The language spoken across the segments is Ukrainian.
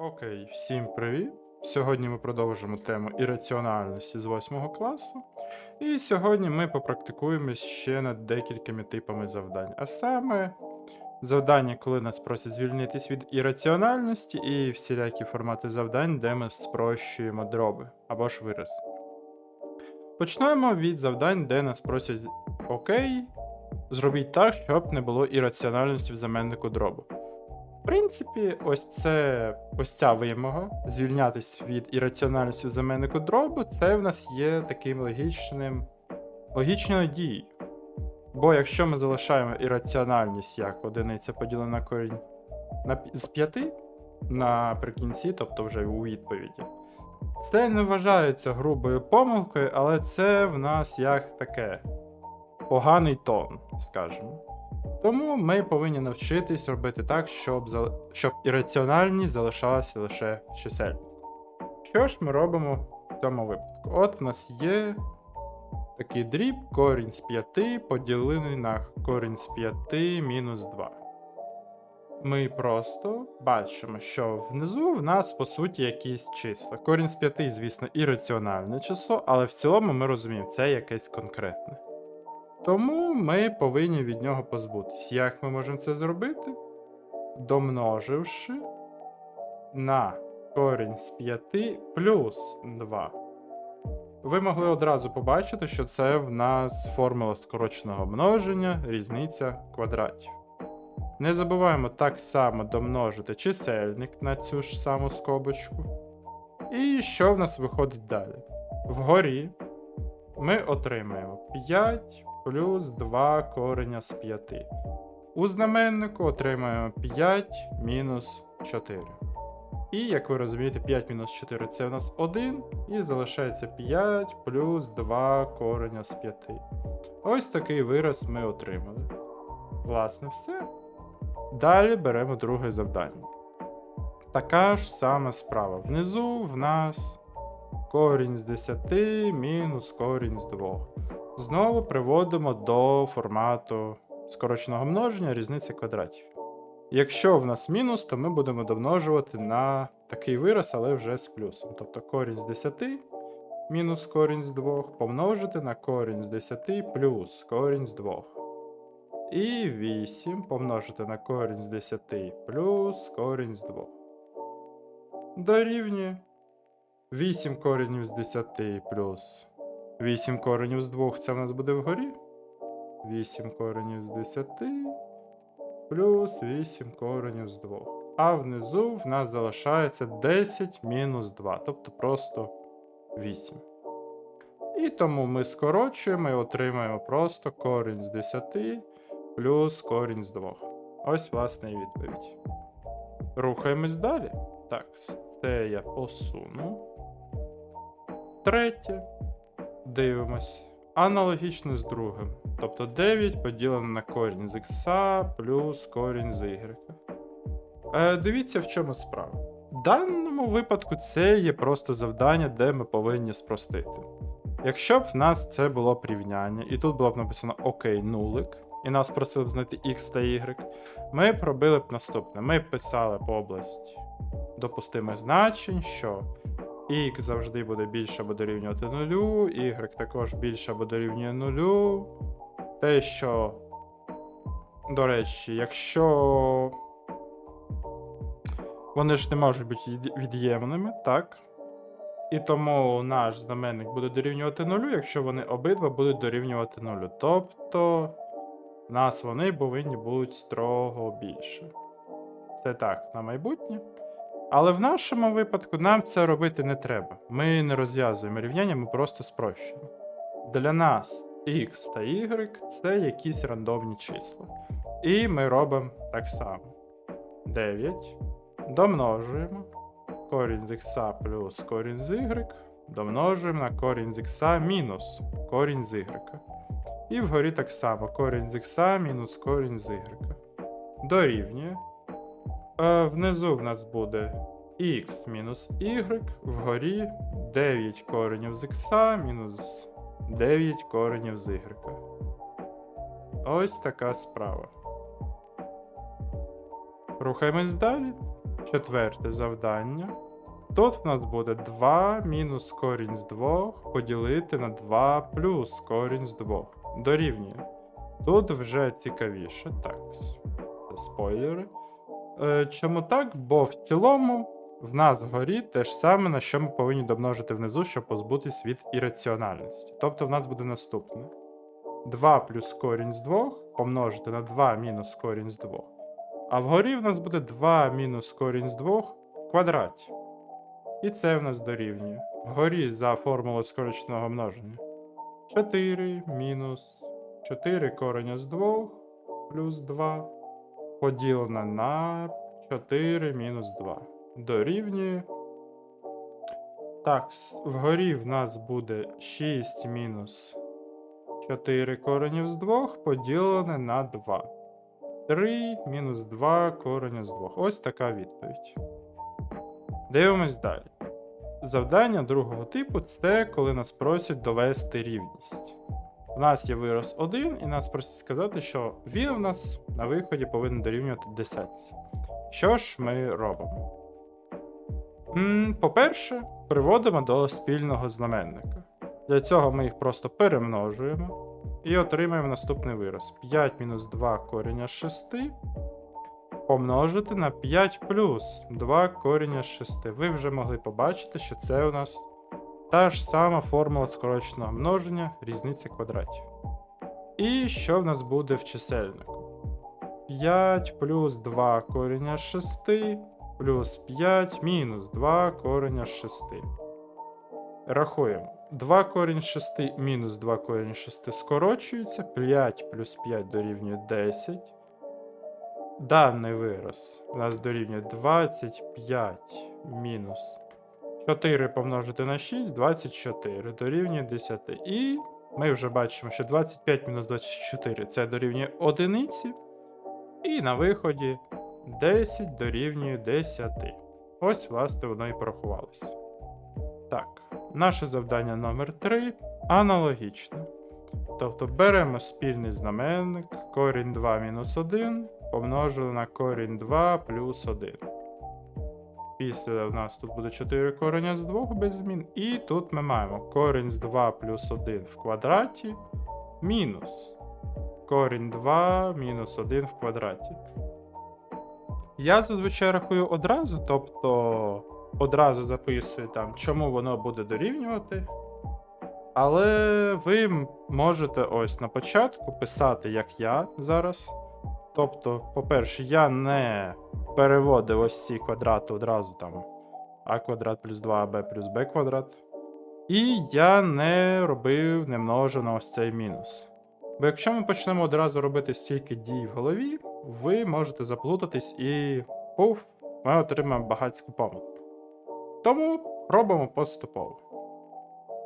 Окей, всім привіт! Сьогодні ми продовжимо тему ірраціональності з 8 класу. І сьогодні ми попрактикуємось ще над декількома типами завдань. А саме завдання, коли нас просять звільнитись від ірраціональності, і всілякі формати завдань, де ми спрощуємо дроби або ж вираз. Почнемо від завдань, де нас просять Окей, зробіть так, щоб не було ірраціональності в заменнику дробу. Принципі, ось це ось ця вимога звільнятись від ірраціональності в заменнику дробу, це в нас є таким логічним логічною дією. Бо якщо ми залишаємо ірраціональність як одиниця поділена на корінь на, з 5 наприкінці, тобто вже у відповіді, це не вважається грубою помилкою, але це в нас як таке поганий тон, скажімо. Тому ми повинні навчитись робити так, щоб, щоб ірраціональність залишалася лише в. Що ж ми робимо в цьому випадку? От в нас є такий дріб, корінь з 5 поділений на корінь з 5 мінус 2. Ми просто бачимо, що внизу в нас по суті якісь числа. Корінь з 5, звісно, ірраціональне число, але в цілому ми розуміємо, це якесь конкретне. Тому ми повинні від нього позбутись. Як ми можемо це зробити? Домноживши на корінь з 5 плюс 2. Ви могли одразу побачити, що це в нас формула скороченого множення, різниця квадратів. Не забуваємо так само домножити чисельник на цю ж саму скобочку. І що в нас виходить далі? Вгорі ми отримаємо 5 плюс 2 кореня з 5. У знаменнику отримаємо 5 мінус 4. І, як ви розумієте, 5 мінус 4 це у нас 1, і залишається 5 плюс 2 кореня з 5. Ось такий вираз ми отримали. Власне, все. Далі беремо друге завдання. Така ж сама справа. Внизу в нас корінь з 10 мінус корінь з 2. Знову приводимо до формату скороченого множення різниці квадратів. Якщо в нас мінус, то ми будемо домножувати на такий вираз, але вже з плюсом. Тобто корінь з 10 мінус корінь з 2 помножити на корінь з 10 плюс корінь з 2. І 8 помножити на корінь з 10 плюс корінь з 2. Дорівнює 8 коренів з 10 плюс 8 коренів з 2 це в нас буде вгорі. 8 коренів з 10 плюс 8 коренів з 2. А внизу в нас залишається 10 мінус 2, тобто просто 8. І тому ми скорочуємо і отримаємо просто корінь з 10 плюс корінь з 2. Ось, власне, і відповідь. Рухаємось далі. Так, це я посуну. Третє. Дивимось. Аналогічно з другим. Тобто 9 поділено на корінь з х плюс корінь з y. Е, дивіться, в чому справа. В даному випадку це є просто завдання, де ми повинні спростити. Якщо б в нас це було б рівняння, і тут було б написано окей, нулик, і нас просили б знайти x та y, ми б робили б наступне. Ми б писали б область допустимих значень, що x завжди буде більше або дорівнювати нулю, y також більше або дорівнює нулю. Те, що, до речі, якщо вони ж не можуть бути від'ємними, так? І тому наш знаменник буде дорівнювати нулю, якщо вони обидва будуть дорівнювати нулю. Тобто, нас вони повинні бути строго більше. Це так, на майбутнє. Але в нашому випадку нам це робити не треба. Ми не розв'язуємо рівняння, ми просто спрощуємо. Для нас x та y це якісь рандомні числа. І ми робимо так само. 9. Домножуємо корінь з х плюс корінь з y. Домножуємо на корінь з х мінус корінь з y. І вгорі так само корінь з х мінус корінь з y. Дорівнює. Е, внизу в нас буде x мінус y, вгорі 9 коренів з х мінус 9 коренів з y. Ось така справа. Рухаємось далі. четверте завдання. Тут в нас буде 2 мінус корінь з 2 поділити на 2 плюс корінь з 2. Дорівнює. Тут вже цікавіше. Так, спойлери. Е, чому так? Бо в цілому в нас вгорі те ж саме, на що ми повинні домножити внизу, щоб позбутись від ірраціональності. Тобто в нас буде наступне: 2 плюс корінь з 2 помножити на 2 мінус корінь з 2. А вгорі в нас буде 2 мінус корінь з 2 в квадраті. І це в нас дорівнює. Вгорі за формулою скороченого множення. 4 мінус 4 кореня з 2 плюс 2 поділене на 4 мінус 2. Дорівнює. Так, вгорі в нас буде 6 мінус 4 коренів з 2 поділене на 2. 3 мінус 2 кореня з 2. Ось така відповідь. Дивимось далі. Завдання другого типу це коли нас просять довести рівність. У нас є вираз 1, і нас просять сказати, що він у нас на виході повинен дорівнювати 10. Що ж ми робимо? По-перше, приводимо до спільного знаменника. Для цього ми їх просто перемножуємо і отримаємо наступний вираз: 5 мінус 2 коріння з 6 помножити на 5 плюс 2 коріння з 6. Ви вже могли побачити, що це у нас та ж сама формула скороченого множення різниця квадратів. І що в нас буде в чисельнику? 5 плюс 2 коріння з 6 плюс 5 мінус 2 коріння з 6. Рахуємо. 2 корінь 6 мінус 2 корінь 6 скорочується. 5 плюс 5 дорівнює 10. Даний вираз у нас дорівнює 25 мінус 4 помножити на 6, 24 дорівнює 10. І ми вже бачимо, що 25 мінус 24 це дорівнює 1. І на виході 10 дорівнює 10. Ось, власне, воно і порахувалося. Так, наше завдання номер 3 аналогічне. Тобто беремо спільний знаменник, корінь 2 мінус 1 помножили на корінь 2 плюс 1. Після в нас тут буде 4 кореня з 2 без змін. І тут ми маємо корінь з 2 плюс 1 в квадраті мінус корінь 2 мінус 1 в квадраті. Я зазвичай рахую одразу, тобто одразу записую там, чому воно буде дорівнювати. Але ви можете ось на початку писати, як я зараз. Тобто, по-перше, я не переводив ось ці квадрати одразу там а квадрат плюс 2аб плюс b квадрат. І я не робив, не множив на ось цей мінус. Бо якщо ми почнемо одразу робити стільки дій в голові, ви можете заплутатись і пуф, ми отримаємо багатську помилку. Тому робимо поступово.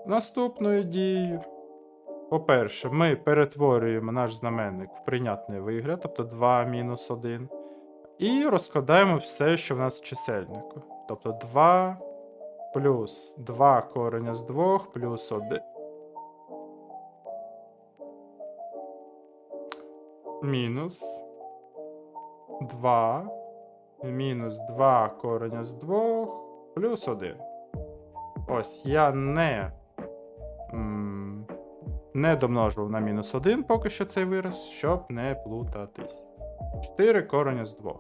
Наступною дією. По-перше, ми перетворюємо наш знаменник в прийнятний вигляд, тобто 2 мінус 1. І розкладаємо все, що в нас в чисельнику. Тобто 2 плюс 2 кореня з 2 плюс 1. Мінус 2 мінус 2 кореня з 2 плюс 1. Ось я не, не домножував на мінус 1 поки що цей вираз, щоб не плутатись. 4 кореня з 2.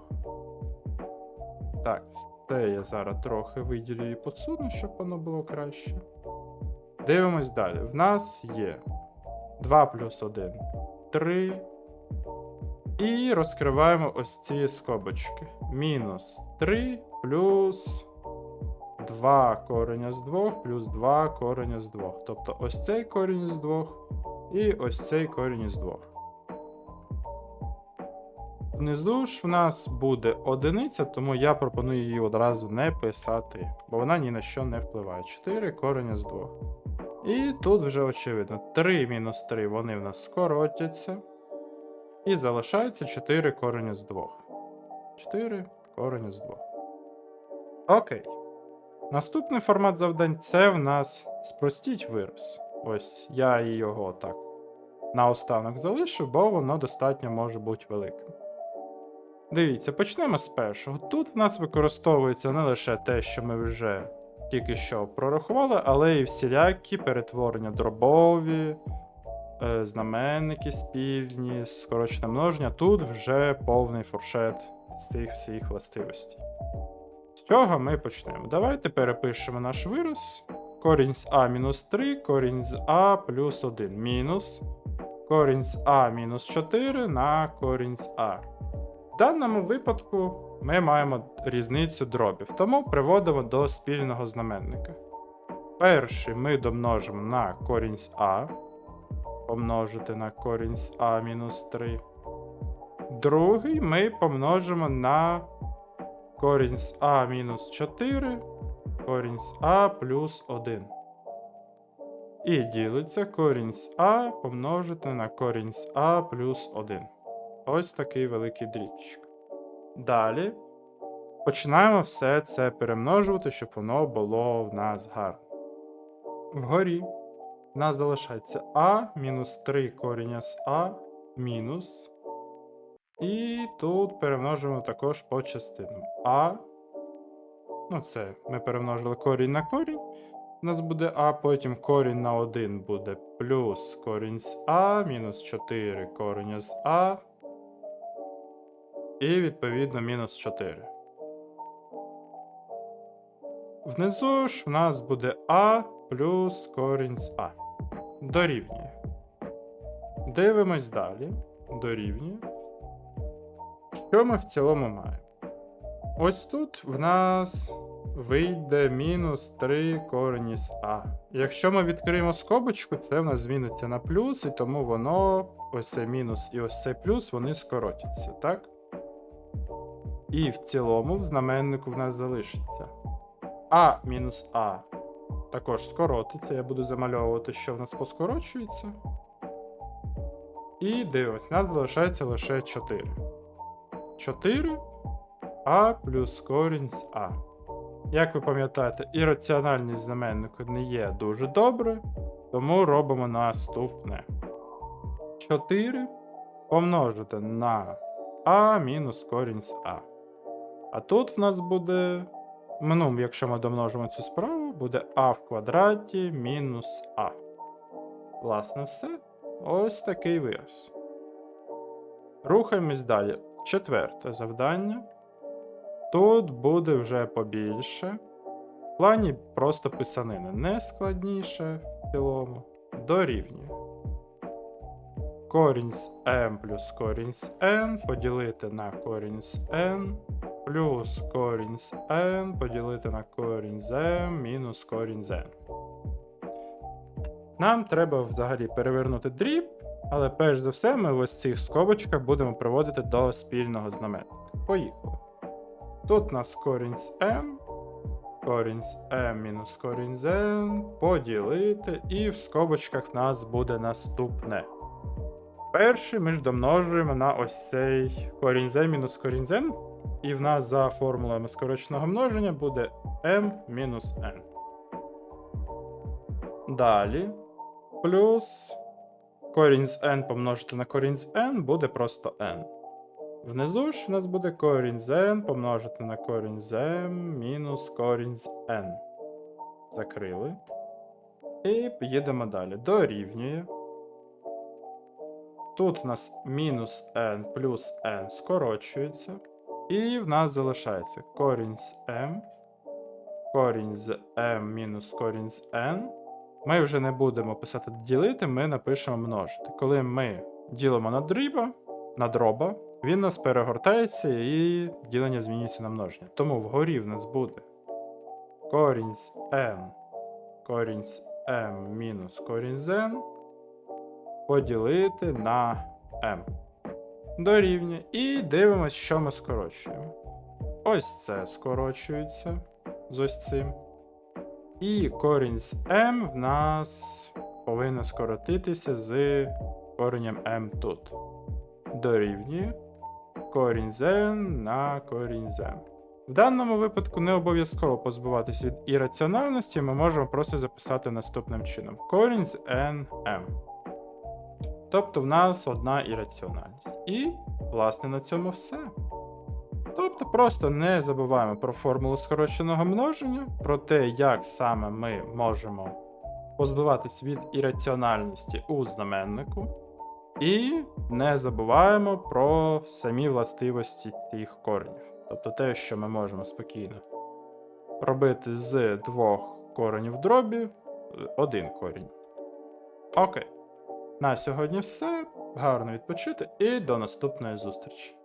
Так, це я зараз трохи виділю і посуну, щоб воно було краще. Дивимось далі. В нас є 2 плюс 1 3. І розкриваємо ось ці скобочки. Мінус 3 плюс 2 кореня з 2 плюс 2 кореня з 2. Тобто ось цей корінь з 2 і ось цей корінь з 2. Внизу ж в нас буде одиниця, тому я пропоную її одразу не писати, бо вона ні на що не впливає. 4 корення з 2. І тут вже очевидно, 3 мінус 3 вони в нас скоротяться. І залишається 4 корення з 2. 4 корення з 2. Окей. Наступний формат завдань це в нас спростіть вираз. Ось я його так наостанок залишу, бо воно достатньо може бути великим. Дивіться, почнемо з першого. Тут в нас використовується не лише те, що ми вже тільки що прорахували, але і всілякі перетворення дробові, е, знаменники спільні, скорочене множення. Тут вже повний фуршет цих всіх властивостей. З чого ми почнемо? Давайте перепишемо наш вираз. Корінь з А мінус 3, корінь з А плюс 1 мінус. Корінь з А мінус 4 на корінь з А. В даному випадку ми маємо різницю дробів, тому приводимо до спільного знаменника. Перший ми домножимо на корінь з А, помножити на корінь з А мінус 3. Другий ми помножимо на корінь з А мінус 4, корінь з А плюс 1. І ділиться корінь з А помножити на корінь з А плюс 1. Ось такий великий дрібчик. Далі починаємо все це перемножувати, щоб воно було в нас гарно. Вгорі в нас залишається А мінус 3 коріння з А мінус. І тут перемножуємо також по частинам. А. Ну, це ми перемножили корінь на корінь. У нас буде А, потім корінь на 1 буде плюс корінь з А, мінус 4 коріння з А. І відповідно мінус 4. Внизу ж в нас буде А плюс корінь з А. Дорівнює. Дивимось далі. Дорівнює. Що ми в цілому маємо? Ось тут в нас вийде мінус 3 корені з А. Якщо ми відкриємо скобочку, це в нас зміниться на плюс, і тому воно, ось цей мінус і ось цей плюс, вони скоротяться, так? І в цілому в знаменнику в нас залишиться А мінус А також скоротиться. Я буду замальовувати, що в нас поскорочується. І дивимось, у нас залишається лише 4. 4 А плюс корінь з А. Як ви пам'ятаєте, ірраціональність знаменнику не є дуже добре, тому робимо наступне. 4 помножити на А мінус корінь з А. А тут в нас буде. Ну, якщо ми домножимо цю справу, буде А в квадраті мінус А. Власне, все. Ось такий вираз. Рухаємось далі. Четверте завдання. Тут буде вже побільше. В плані просто писанини не складніше в цілому. Дорівнює. Корінь з m плюс корінь з n поділити на корінь з n плюс корінь з n поділити на корінь з m мінус корінь з n. Нам треба взагалі перевернути дріб, але перш за все ми в ось цих скобочках будемо приводити до спільного знаменника. Поїхали. Тут у нас корінь з m, корінь з m мінус корінь з n поділити, і в скобочках в нас буде наступне. Перший ми ж домножуємо на ось цей корінь z мінус корінь z, і в нас за формулами скороченого множення буде m мінус n. Далі плюс корінь з n помножити на корінь з n буде просто n. Внизу ж в нас буде корінь з n помножити на корінь з m мінус корінь з n. Закрили. І їдемо далі. Дорівнює. Тут в нас мінус n плюс n скорочується. І в нас залишається корінь з m, корінь з m мінус корінь з n. Ми вже не будемо писати ділити, ми напишемо множити. Коли ми ділимо на дріба, на дроба, він нас перегортається і ділення змінюється на множення. Тому вгорі в нас буде корінь з n, корінь з m мінус корінь з n поділити на m. Дорівнює. І дивимось, що ми скорочуємо. Ось це скорочується з ось цим. І корінь з m в нас повинен скоротитися з коренем m тут. Дорівнює корінь з n на корінь з m. В даному випадку не обов'язково позбуватися від ірраціональності, ми можемо просто записати наступним чином: корінь з n m. Тобто в нас одна ірраціональність. І, власне, на цьому все. Тобто просто не забуваємо про формулу скороченого множення, про те, як саме ми можемо позбиватись від ірраціональності у знаменнику, і не забуваємо про самі властивості цих коренів. Тобто те, що ми можемо спокійно робити з двох коренів дробі е, один корінь. Окей. На сьогодні все. Гарно відпочити і до наступної зустрічі.